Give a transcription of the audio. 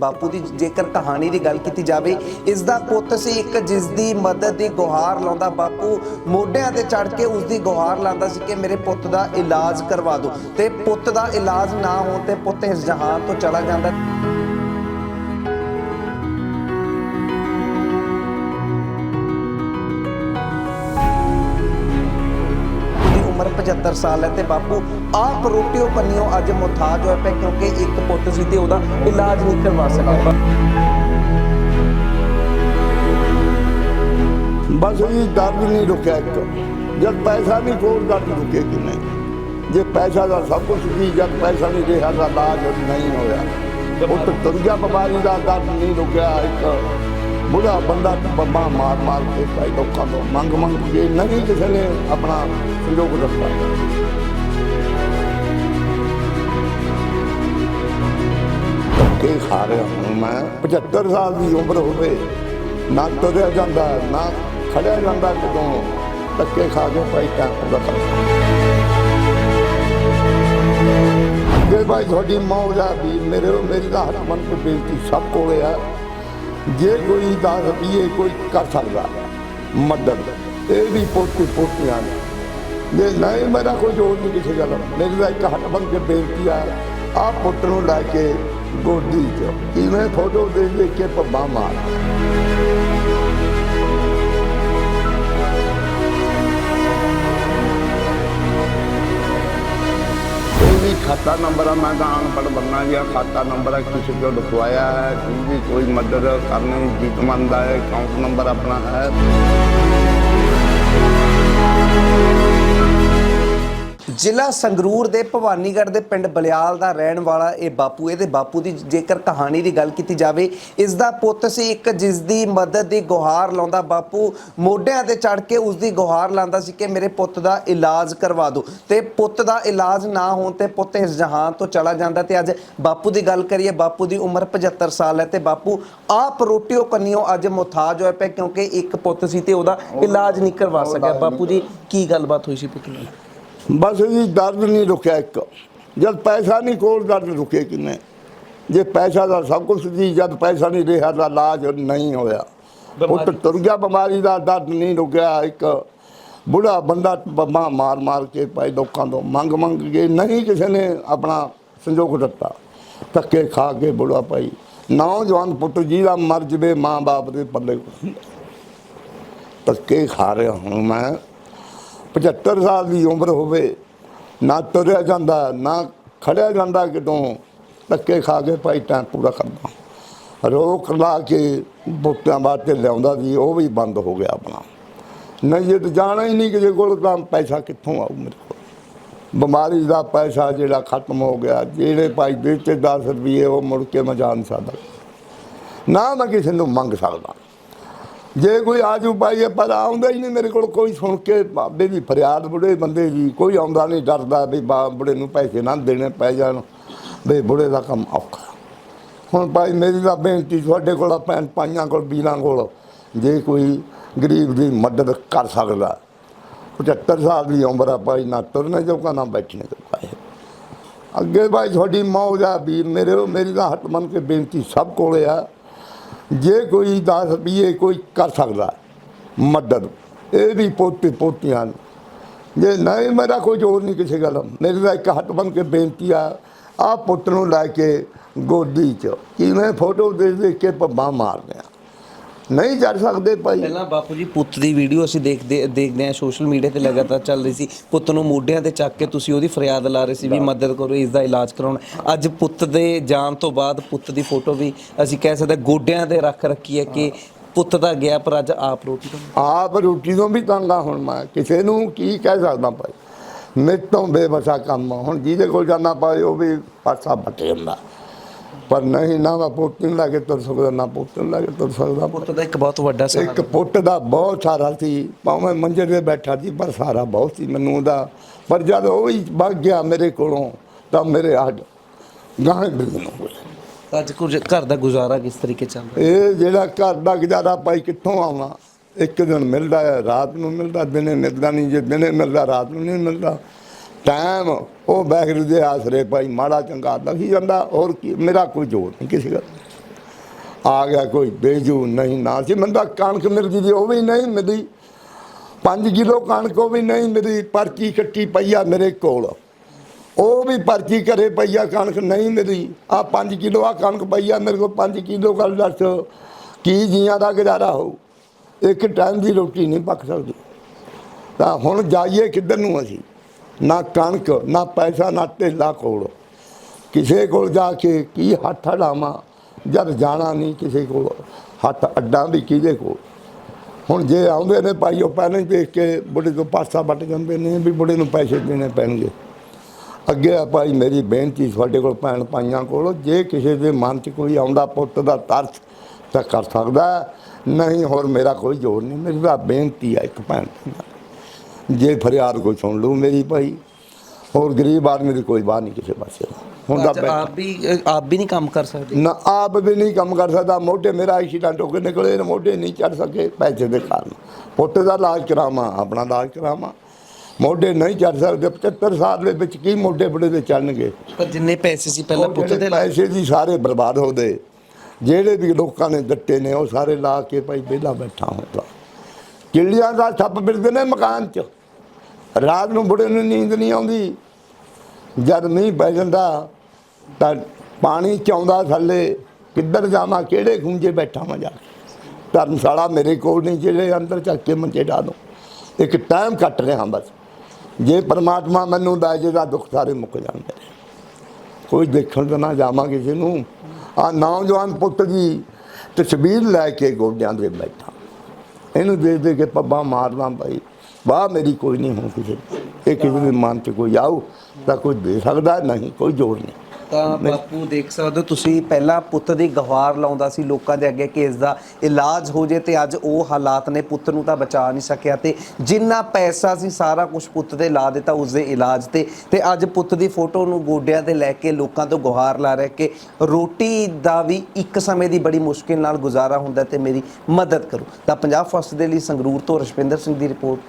ਬਾਪੂ ਦੀ ਜੇਕਰ ਕਹਾਣੀ ਦੀ ਗੱਲ ਕੀਤੀ ਜਾਵੇ ਇਸ ਦਾ ਪੁੱਤ ਸੀ ਇੱਕ ਜਿਸ ਦੀ ਮਦਦ ਦੀ ਗੁਹਾਰ ਲਾਉਂਦਾ। ਬਾਪੂ ਮੋਢਿਆਂ ਤੇ ਚੜ ਕੇ ਉਸ ਦੀ ਗੁਹਾਰ ਲਾਉਂਦਾ ਸੀ ਕਿ ਮੇਰੇ ਪੁੱਤ ਦਾ ਇਲਾਜ ਕਰਵਾ ਦਿਓ। ਤੇ ਪੁੱਤ ਦਾ ਇਲਾਜ ਨਾ ਹੋਣ ਤੇ ਪੁੱਤ ਇਸ ਜਹਾਨ ਤੋਂ ਚਲਾ ਜਾਂਦਾ। ਉਮਰ 75 ਸਾਲ ਹੈ ਤੇ ਬਾਪੂ ਆਪ ਰੋਟੀਓ ਪੰਨਿਓ ਅੱਜ ਮੁਤਾਜ ਹੋਇਆ ਪਿਆ ਕਿਉਂਕਿ ਇੱਕ ਪੁੱਤ ਸੀ ਤੇ ਉਹਦਾ ਇਲਾਜ ਨਹੀਂ ਕਰਵਾ ਸਕਿਆ। ਬਸ ਇਹ ਦਰਦ ਨਹੀਂ ਰੁਕਿਆ ਇੱਕ। ਜਦ ਪੈਸਾ ਨਹੀਂ ਕੋਲ ਦਰਦ ਰੁਕੇ ਕਿ ਨਹੀਂ? ਜੇ ਪੈਸਾ ਦਾ ਸਭ ਕੁਝ ਵੀ ਜਦ ਪੈਸਾ ਨਹੀਂ ਰਿਹਾ ਤਾਂ ਇਲਾਜ ਨਹੀਂ ਹੋਇਆ। ਉਹ ਤਾਂ ਤੁਰਜਾ ਬਿਮਾਰੀ ਦਾ ਦਰਦ ਨਹੀਂ ਰੁਕਿਆ ਇੱਕ। ਬੁੜਾ ਬੰਦਾ ਬੰਬਾ ਮਾਰ ਮਾਰ ਕੇ ਭਾਈ ਲੋਕਾਂ ਤੋਂ ਮੰਗ ਮੰਗ ਕੇ ਨਹੀਂ ਕਿਸੇ ਨੇ ਆਪਣਾ ਸੰਯੋਗ ਰੱਖਿਆ ਧੱਕੇ ਖਾ ਰਿਹਾ ਹੁਣ ਮੈਂ। 75 ਸਾਲ ਦੀ ਉਮਰ ਹੋਵੇ, ਨਾ ਤੁਰਿਆ ਜਾਂਦਾ, ਨਾ ਖੜਿਆ ਜਾਂਦਾ ਕਦੋਂ ਧੱਕੇ ਖਾ ਕੇ ਭਾਈ ਟੈਂਪ ਦਾ ਜੇ ਭਾਈ ਤੁਹਾਡੀ ਮੌਜ ਵੀ ਮੇਰੇ, ਮੇਰੀ ਦਾ ਹੱਥ ਮਨ ਕੋ ਬੇਨਤੀ ਸਭ ਕੋਲੇ ਆ। ਜੇ ਕੋਈ 10 ਰੁਪਏ ਕੋਈ ਕਰ ਸਕਦਾ, ਮਦਦ, ਇਹ ਵੀ ਪੋਤੀ ਪੋਤੀਆਂ ਨੇ। ਜੇ ਨਹੀਂ, ਮੇਰਾ ਕੋਈ ਜੋੜ ਨਹੀਂ ਕਿਸੇ ਗੱਲ ਮੇਰੀ ਤਾਂ ਇੱਕ ਹੱਥ ਬਣ ਕੇ ਬੇਨਤੀ ਆ ਆ ਪੁੱਤ ਨੂੰ ਲੈ ਕੇ ਗੋਦੀ ਚ। ਕਿਵੇਂ ਫੋਟੋ ਦੇਖ ਦੇ ਕੇ ਪੱਬਾ ਮਾਰ। ਖਾਤਾ ਨੰਬਰ ਆ, ਮੈਂ ਤਾਂ ਅਨਪੜ੍ਹ ਬੰਨਾ ਜਾਂ ਖਾਤਾ ਨੰਬਰ ਹੈ ਕਿਸੇ ਤੋਂ ਲਿਖਵਾਇਆ ਹੈ ਜਿਹਦੀ ਕੋਈ ਮਦਦ ਕਰਨੀ ਜੀਤਮੰਦ ਹੈ ਅਕਾਊਂਟ ਨੰਬਰ ਆਪਣਾ ਹੈ। ਜ਼ਿਲ੍ਹਾ ਸੰਗਰੂਰ ਦੇ ਭਵਾਨੀਗੜ੍ਹ ਦੇ ਪਿੰਡ ਬਲਿਆਲ ਦਾ ਰਹਿਣ ਵਾਲਾ ਇਹ ਬਾਪੂ ਇਹਦੇ ਬਾਪੂ ਦੀ ਜੇਕਰ ਕਹਾਣੀ ਦੀ ਗੱਲ ਕੀਤੀ ਜਾਵੇ ਇਸ ਦਾ ਪੁੱਤ ਸੀ ਇੱਕ ਜਿਸ ਦੀ ਮਦਦ ਦੀ ਗੁਹਾਰ ਲਾਉਂਦਾ। ਬਾਪੂ ਮੋਢਿਆਂ ਤੇ ਚੜ ਕੇ ਉਸ ਦੀ ਗੁਹਾਰ ਲਾਉਂਦਾ ਸੀ ਕਿ ਮੇਰੇ ਪੁੱਤ ਦਾ ਇਲਾਜ ਕਰਵਾ ਦਿਓ। ਤੇ ਪੁੱਤ ਦਾ ਇਲਾਜ ਨਾ ਹੋਣ ਤੇ ਪੁੱਤ ਇਸ ਜਹਾਨ ਤੋਂ ਚਲਾ ਜਾਂਦਾ ਤੇ ਅੱਜ ਬਾਪੂ ਦੀ ਗੱਲ ਕਰੀਏ ਬਾਪੂ ਦੀ ਉਮਰ 75 ਸਾਲ ਹੈ ਤੇ ਬਾਪੂ ਆਪ ਰੋਟੀਓ ਕੰਨਿਓ ਅੱਜ ਮੁਤਾਜ ਹੋਇਆ ਪਿਆ ਕਿਉਂਕਿ ਇੱਕ ਪੁੱਤ ਸੀ ਤੇ ਉਹਦਾ ਇਲਾਜ ਨਹੀਂ ਕਰਵਾ ਸਕਿਆ। ਬਾਪੂ ਜੀ ਕੀ ਗੱਲਬਾਤ ਹੋਈ ਸੀ ਪੁੱਤ ਨਾਲ? ਬਸ ਇਹ ਦਰਦ ਨਹੀਂ ਰੁਕਿਆ ਇੱਕ। ਜਦ ਪੈਸਾ ਨਹੀਂ ਕੋਲ ਦਰਦ ਰੁਕੇ ਕਿਨੇ? ਜੇ ਪੈਸਾ ਦਾ ਸਭ ਕੁਝ ਸੀ ਜਦ ਪੈਸਾ ਨਹੀਂ ਰਿਹਾ ਤਾਂ ਇਲਾਜ ਨਹੀਂ ਹੋਇਆ। ਉਹ ਤਾਂ ਤੁਰਜਾ ਬਿਮਾਰੀ ਦਾ ਦਰਦ ਨਹੀਂ ਰੁਕਿਆ ਇੱਕ। ਬੁੜਾ ਬੰਦਾ ਬੰਬਾ ਮਾਰ ਮਾਰ ਕੇ ਭਾਈ ਲੋਕਾਂ ਤੋਂ ਮੰਗ ਮੰਗ ਕੇ ਨਹੀਂ ਕਿਸੇ ਨੇ ਆਪਣਾ ਸੰਯੋਗ ਦਿੱਤਾ। ਧੱਕੇ ਖਾ ਕੇ ਬੁੜਾ ਭਾਈ ਨੌਜਵਾਨ ਪੁੱਤ ਜੀ ਦਾ ਮਰ ਜਵੇ ਮਾਂ-ਬਾਪ ਦੇ ਪੱਲੇ। ਧੱਕੇ ਖਾ ਰਿਹਾ ਹੁਣ ਮੈਂ। 75 ਸਾਲ ਦੀ ਉਮਰ ਹੋਵੇ, ਨਾ ਤੁਰਿਆ ਜਾਂਦਾ, ਨਾ ਖੜਿਆ ਜਾਂਦਾ ਕਿਤੋਂ, ਧੱਕੇ ਖਾ ਕੇ ਭਾਈ ਟਾਈਮ ਪੂਰਾ ਕਰਦਾ। ਰੋਕ ਲਾ ਕੇ ਬੁੱਟਾਂ ਬਾਤੇ ਲਿਆਉਂਦਾ ਸੀ, ਉਹ ਵੀ ਬੰਦ ਹੋ ਗਿਆ ਆਪਣਾ। ਨਹੀਂ ਜੇ ਤਾਂ ਜਾਣਾ ਹੀ ਨਹੀਂ ਕਿਸੇ ਕੋਲ, ਤਾਂ ਪੈਸਾ ਕਿੱਥੋਂ ਆਊ ਮੇਰੇ ਕੋਲ? ਬਿਮਾਰੀ ਦਾ ਪੈਸਾ ਜਿਹੜਾ ਖਤਮ ਹੋ ਗਿਆ, ਜਿਹੜੇ ਭਾਈ ਦਿੱਤੇ 10 ਰੁਪਏ, ਉਹ ਮੁੜ ਕੇ ਮੈਂ ਜਾਣ ਸਕਦਾ। ਨਾ ਮੈਂ ਕਿਸੇ ਨੂੰ ਮੰਗ ਸਕਦਾ। ਜੇ ਕੋਈ ਆਜੂ ਪਾਈਏ ਪਰ ਆਉਂਦਾ ਹੀ ਨਹੀਂ ਮੇਰੇ ਕੋਲ। ਕੋਈ ਸੁਣ ਕੇ ਬਾਬੇ ਦੀ ਫਰਿਆਦ, ਬੁੜੇ ਬੰਦੇ ਦੀ ਕੋਈ ਆਉਂਦਾ ਨਹੀਂ, ਡਰਦਾ ਵੀ ਬਾ ਬੁੜੇ ਨੂੰ ਪੈਸੇ ਨਾ ਦੇਣੇ ਪੈ ਜਾਣ। ਵੀ ਬੁੜੇ ਦਾ ਕੰਮ ਔਖਾ। ਹੁਣ ਭਾਈ ਮੇਰੀ ਤਾਂ ਬੇਨਤੀ, ਤੁਹਾਡੇ ਕੋਲ ਭੈਣ ਪਾਈਆਂ ਕੋਲ, ਵੀਰਾਂ ਕੋਲ। ਜੇ ਕੋਈ ਗਰੀਬ ਦੀ ਮਦਦ ਕਰ ਸਕਦਾ। 75 ਸਾਲ ਦੀ ਉਮਰ ਆ ਭਾਈ, ਨਾ ਤੁਰਨੇ ਜੋਗਾ, ਨਾ ਬੈਠਣੇ ਜੋਗਾ ਹੈ ਅੱਗੇ ਭਾਈ ਤੁਹਾਡੀ ਮੌਜ ਆ ਵੀਰ ਮੇਰੇ, ਮੇਰੀ ਤਾਂ ਹੱਥ ਮੰਨ ਕੇ ਬੇਨਤੀ ਸਭ ਕੋਲੇ ਆ। ਜੇ ਕੋਈ 10 ਰੁਪਏ ਕੋਈ ਕਰ ਸਕਦਾ, ਮਦਦ ਇਹ ਵੀ ਪੋਤੇ ਪੋਤੀਆਂ ਨੇ। ਜੇ ਨਹੀਂ, ਮੇਰਾ ਕੋਈ ਜੋਰ ਨਹੀਂ ਕਿਸੇ ਗੱਲ ਮੇਰੀ ਤਾਂ ਇੱਕ ਹੱਥ ਬਣ ਕੇ ਬੇਨਤੀ ਆ ਆ ਪੁੱਤ ਨੂੰ ਲੈ ਕੇ ਗੋਦੀ ਚ, ਕਿਵੇਂ ਫੋਟੋ ਦੇਖ ਦੇ ਕੇ ਪੱਬਾਂ ਮਾਰਦੇ ਆ। ਨਹੀਂ ਜੜ ਸਕਦੇ ਭਾਈ। ਪਹਿਲਾਂ ਬਾਪੂ ਜੀ ਪੁੱਤ ਦੀ ਵੀਡੀਓ ਅਸੀਂ ਦੇਖਦੇ ਦੇਖਦੇ ਆ ਸੋਸ਼ਲ ਮੀਡੀਆ ਤੇ ਲਗਾਤਾਰ ਚੱਲ ਰਹੀ ਸੀ। ਪੁੱਤ ਨੂੰ ਮੋਢਿਆਂ ਤੇ ਚੱਕ ਕੇ ਤੁਸੀਂ ਉਹਦੀ ਫਰਿਆਦ ਲਾ ਰਹੇ ਸੀ ਵੀ ਮਦਦ ਕਰੋ ਇਸ ਦਾ ਇਲਾਜ ਕਰਾਉਣਾ। ਅੱਜ ਪੁੱਤ ਦੇ ਜਾਣ ਤੋਂ ਬਾਅਦ ਪੁੱਤ ਦੀ ਫੋਟੋ ਵੀ ਅਸੀਂ ਕਹਿ ਸਕਦੇ ਗੋਡਿਆਂ ਤੇ ਰੱਖ ਰੱਖੀ ਹੈ ਕਿ ਪੁੱਤ ਤਾਂ ਗਿਆ ਪਰ ਅੱਜ ਆਪ ਰੋਟੀ ਤੋਂ ਆਪ ਰੋਟੀ ਤੋਂ ਵੀ ਤੰਗ ਆ ਹੁਣ ਮੈਂ। ਕਿਸੇ ਨੂੰ ਕੀ ਕਹਿ ਸਕਦਾ ਭਾਈ? ਮੇਰੇ ਤੋਂ ਬੇਵਸਾ ਕੰਮ ਆ। ਹੁਣ ਜਿਹਦੇ ਕੋਲ ਜਾਣਾ ਪਾਏ ਉਹ ਵੀ ਪਾਸਾ ਬਟੇ ਜਾਂਦਾ ਪਰ ਨਹੀਂ ਨਾ ਮੈਂ ਪੁੱਤ ਨੂੰ ਲੈ ਕੇ ਤੁਰ ਸਕਦਾ ਨਾ ਪੁੱਤ ਨੂੰ ਲੈ ਕੇ ਤੁਰ ਸਕਦਾ। ਪੁੱਤ ਦਾ ਇੱਕ ਬਹੁਤ ਵੱਡਾ ਇੱਕ ਸਹਾਰਾ ਪੁੱਟ ਦਾ ਬਹੁਤ ਸਾਰਾ ਸੀ ਭਾਵੇਂ ਮੰਜੇ ਤੇ ਬੈਠਾ ਸੀ ਪਰ ਸਾਰਾ ਬਹੁਤ ਸੀ ਮੈਨੂੰ ਉਹਦਾ। ਪਰ ਜਦ ਉਹ ਹੀ ਵਗ ਗਿਆ ਮੇਰੇ ਕੋਲੋਂ ਤਾਂ ਮੇਰੇ ਹੱਡ ਗਾਂ ਬਿਲਨ ਹੋ ਅੱਜ ਕੁਝ ਘਰ ਦਾ ਗੁਜ਼ਾਰਾ ਕਿਸ ਤਰੀਕੇ ਚੱਲ ਰਿਹਾ? ਇਹ ਜਿਹੜਾ ਘਰ ਦਾ ਗੁਜ਼ਾਰਾ ਭਾਈ ਕਿੱਥੋਂ ਆਉਣਾ ਇੱਕ ਦਿਨ ਮਿਲਦਾ ਹੈ ਰਾਤ ਨੂੰ ਮਿਲਦਾ ਦਿਨੇ ਮਿਲਦਾ ਨਹੀਂ ਜੇ ਦਿਨੇ ਮਿਲਦਾ ਰਾਤ ਨੂੰ ਨਹੀਂ ਮਿਲਦਾ। ਟਾਈਮ ਉਹ ਵਾਹਿਗੁਰੂ ਦੇ ਆਸਰੇ ਭਾਈ ਮਾੜਾ ਚੰਗਾ ਲੱਗੀ ਜਾਂਦਾ, ਹੋਰ ਕੀ, ਮੇਰਾ ਕੋਈ ਜੋਰ ਨਹੀਂ ਕਿਸੇ ਦਾ। ਆ ਗਿਆ ਕੋਈ ਬੇਜੂ ਨਹੀਂ ਨਾ ਸੀ, ਮੈਨੂੰ ਕਣਕ ਮਿਲਦੀ ਸੀ, ਉਹ ਵੀ ਨਹੀਂ ਮਿਲੀ 5 ਕਿਲੋ ਕਣਕ ਉਹ ਵੀ ਨਹੀਂ ਮਿਲੀ ਪਰਚੀ ਕੱਟੀ ਪਈ ਆ ਮੇਰੇ ਕੋਲ। ਉਹ ਵੀ ਪਰਚੀ ਘਰੇ ਪਈ ਆ, ਕਣਕ ਨਹੀਂ ਮਿਲੀ ਆ 5 ਕਿਲੋ ਆ ਕਣਕ ਪਈ ਆ, ਮੇਰੇ ਕੋਲ 5 ਕਿਲੋ ਗੱਲ ਦੱਸ, ਕੀ ਜੀਆਂ ਦਾ ਗੁਜ਼ਾਰਾ ਹੋਊ ਇੱਕ ਟਾਈਮ ਦੀ ਰੋਟੀ ਨਹੀਂ ਪੱਕ ਸਕਦੀ। ਤਾਂ ਹੁਣ ਜਾਈਏ ਕਿੱਧਰ ਨੂੰ ਅਸੀਂ? ਨਾ ਕਣਕ, ਨਾ ਪੈਸਾ, ਨਾ ਢੇਲਾ ਕੋਲ। ਕਿਸੇ ਕੋਲ ਜਾ ਕੇ ਕੀ ਹੱਥ ਅਡਾਵਾਂ ਜਦ ਜਾਣਾ ਨਹੀਂ ਕਿਸੇ ਕੋਲ। ਹੱਥ ਅੱਡਾਂ ਵੀ ਕਿਹਦੇ ਕੋਲ? ਹੁਣ ਜੇ ਆਉਂਦੇ ਨੇ ਭਾਈ, ਉਹ ਪਹਿਲਾਂ ਹੀ ਦੇਖ ਕੇ ਬੁੱਢੇ ਤੋਂ ਪਾਸਾ ਵੱਟ ਜਾਂਦੇ ਨੇ, ਵੀ ਬੁੱਢੇ ਨੂੰ ਪੈਸੇ ਦੇਣੇ ਪੈਣਗੇ। ਅੱਗੇ ਆ ਭਾਈ, ਮੇਰੀ ਬੇਨਤੀ ਤੁਹਾਡੇ ਕੋਲ, ਭੈਣ ਭਾਈਆਂ ਕੋਲ, ਜੇ ਕਿਸੇ ਦੇ ਮਨ 'ਚ ਕੋਈ ਆਉਂਦਾ ਪੁੱਤ ਦਾ ਤਰਸ, ਤਾਂ ਕਰ ਸਕਦਾ। ਨਹੀਂ, ਹੋਰ ਮੇਰਾ ਕੋਈ ਜ਼ੋਰ ਨਹੀਂ। ਮੇਰੀ ਤਾਂ ਬੇਨਤੀ ਆ ਇੱਕ ਭੈਣ ਭਾਈਆਂ ਜੇ ਫਰਿਆਦ ਕੋਈ ਸੁਣ ਲੂ ਮੇਰੀ ਭਾਈ ਹੋਰ ਗਰੀਬ ਆਦਮੀ ਦੀ ਕੋਈ ਬਾਤ ਨਹੀਂ ਕਿਸੇ ਪਾਸੇ। ਹੁਣ ਅੱਛਾ, ਆਪ ਵੀ ਅ, ਆਪ ਵੀ ਨਹੀਂ ਕੰਮ ਕਰ ਸਕਦੇ? ਨਾ ਆਪ ਵੀ ਨਹੀਂ ਕੰਮ ਕਰ ਸਕਦਾ। ਮੋਢੇ ਮੇਰਾ ਐਕਸੀਡੈਂਟ ਹੋ ਕੇ ਨਿਕਲੇ ਨੇ ਮੋਢੇ ਨਹੀਂ ਚੜ ਸਕੇ ਪੈਸੇ ਦੇ ਕਾਰਨ। ਪੁੱਤ ਦਾ ਇਲਾਜ ਕਰਾਵਾਂ ਆਪਣਾ ਇਲਾਜ ਕਰਾਵਾਂ। ਮੋਢੇ ਨਹੀਂ ਚੜ ਸਕਦੇ 75 ਸਾਲ ਦੇ ਵਿੱਚ ਕੀ ਮੋਢੇ ਬੜੇ ਦੇ ਚੜਨਗੇ ਪਰ ਜਿੰਨੇ ਪੈਸੇ ਸੀ ਪਹਿਲਾਂ ਪੁੱਤ ਜਿਹੜੇ ਦੇ ਪੈਸੇ ਜੀ ਸਾਰੇ ਬਰਬਾਦ ਹੋ ਗਏ। ਜਿਹੜੇ ਵੀ ਲੋਕਾਂ ਨੇ ਦਿੱਤੇ ਨੇ ਉਹ ਸਾਰੇ ਲਾ ਕੇ ਭਾਈ ਵਿਹਲਾ ਬੈਠਾ ਹੁੰਦਾ। ਕਿੱਲਿਆਂ ਦਾ ਛੱਪ ਮਿਲਦੇ ਨੇ ਮਕਾਨ 'ਚ। ਰਾਤ ਨੂੰ ਬੁੜੇ ਨੂੰ ਨੀਂਦ ਨਹੀਂ ਆਉਂਦੀ। ਜਦ ਮੀਂਹ ਪੈ ਜਾਂਦਾ ਤਾਂ ਪਾਣੀ ਚਾਉਂਦਾ ਥੱਲੇ, ਕਿੱਧਰ ਜਾਵਾਂ, ਕਿਹੜੇ ਖੂੰਜੇ ਬੈਠਾ ਮੈਂ ਜਾ ਕੇ? ਧਰਮਸ਼ਾਲਾ ਮੇਰੇ ਕੋਲ ਨਹੀਂ, ਜਿਹੜੇ ਅੰਦਰ ਚੱਕ ਕੇ ਮੰਜੇ ਡਾ ਦੋ। ਇੱਕ ਟਾਈਮ ਕੱਟ ਰਿਹਾ ਬਸ। ਜੇ ਪਰਮਾਤਮਾ ਮੈਨੂੰ ਦਾ ਜਿਹਦਾ ਦੁੱਖ ਸਾਰੇ ਮੁੱਕ ਜਾਂਦੇ ਨੇ। ਕੋਈ ਦੇਖਣ ਤਾਂ ਨਾ ਜਾਵਾਂ ਕਿਸੇ ਨੂੰ। ਆ ਨੌਜਵਾਨ ਪੁੱਤ ਦੀ ਤਸਵੀਰ ਲੈ ਕੇ ਗੋਡਿਆਂ ਦੇ ਬੈਠਾ। ਇਹਨੂੰ ਦੇਖ ਦੇ ਕੇ ਪੱਬਾਂ ਮਾਰਦਾ ਭਾਈ। ਵਾਹ ਮੇਰੀ ਕੋਈ ਨਹੀਂ ਹੋ ਕਿਸੇ ਦੀ। ਇਹ ਕਿਸੇ ਦੇ ਮਨ 'ਚ ਕੋਈ ਆਊ ਤਾਂ ਕੋਈ ਦੇ ਸਕਦਾ ਨਹੀਂ ਕੋਈ ਜੋੜ ਨਹੀਂ। ਤਾਂ ਬਾਪੂ ਦੇਖ ਸਕਦੇ ਹੋ ਤੁਸੀਂ ਪਹਿਲਾਂ ਪੁੱਤ ਦੀ ਗਵਾਰ ਲਾਉਂਦਾ ਸੀ ਲੋਕਾਂ ਦੇ ਅੱਗੇ ਕਿ ਇਸ ਦਾ ਇਲਾਜ ਹੋ ਜੇ ਤੇ ਅੱਜ ਉਹ ਹਾਲਾਤ ਨੇ ਪੁੱਤ ਨੂੰ ਤਾਂ ਬਚਾ ਨਹੀਂ ਸਕਿਆ ਤੇ ਜਿੰਨਾ ਪੈਸਾ ਸੀ ਸਾਰਾ ਕੁਝ ਪੁੱਤ ਤੇ ਲਾ ਦਿੱਤਾ ਉਸ ਦੇ ਇਲਾਜ ਤੇ। ਤੇ ਅੱਜ ਪੁੱਤ ਦੀ ਫੋਟੋ ਨੂੰ ਗੋਡਿਆਂ ਤੇ ਲੈ ਕੇ ਲੋਕਾਂ ਤੋਂ ਗੁਹਾਰ ਲਾ ਰਿਹਾ ਕਿ ਰੋਟੀ ਦਾ ਵੀ ਇੱਕ ਸਮੇਂ ਦੀ ਬੜੀ ਮੁਸ਼ਕਿਲ ਨਾਲ ਗੁਜ਼ਾਰਾ ਹੁੰਦਾ ਤੇ ਮੇਰੀ ਮਦਦ ਕਰੋ। ਤਾਂ ਪੰਜਾਬ ਫਸਟ ਦੇ ਲਈ ਸੰਗਰੂਰ ਤੋਂ ਰਸ਼ਪਿੰਦਰ ਸਿੰਘ ਦੀ ਰਿਪੋਰਟ।